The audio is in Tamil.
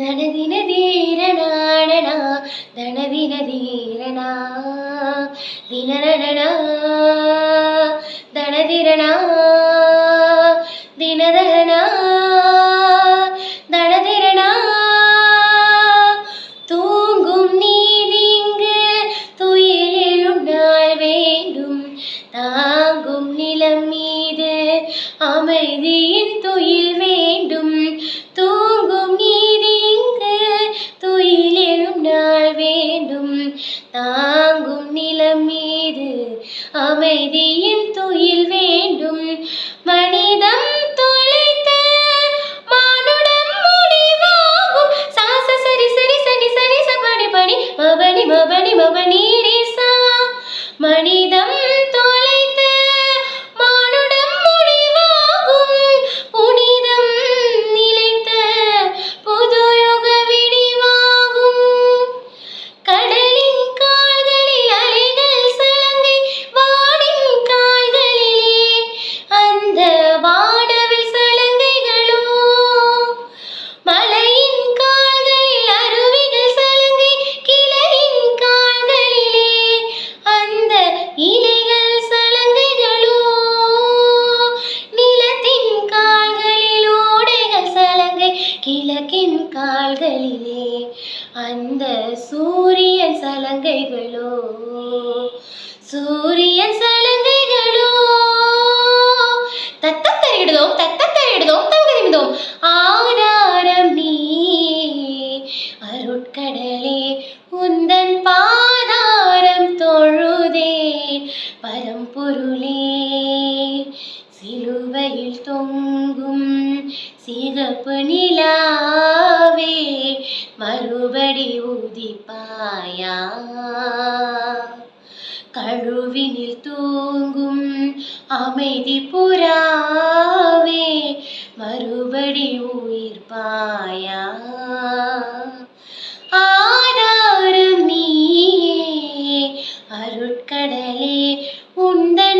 தனதின தீரணாடனா தனதின தீரணா தினரணா தனதிரணா தினதரணா தனதிரணா தூங்கும் நீதிங்கு துயிலும் நாள் வேண்டும் தாங்கும் நிலம் மீது அமைதியின் கால்களிலே அந்த சூரிய சலங்கைகளோ சூரிய சலங்கைகளோ தத்தத்தரிடுதோம் தத்தத்தரிடுதோம் தங்கதிமிதோம் ஆ உலகில் தொங்கும் சிகப்பு நிலாவே மறுபடி உதிப்பாயா? கழுவினில் தூங்கும் அமைதி புறாவே மறுபடி உயிர்ப்பாயா? ஆதாரம் நீயே அருட்கடலே உந்த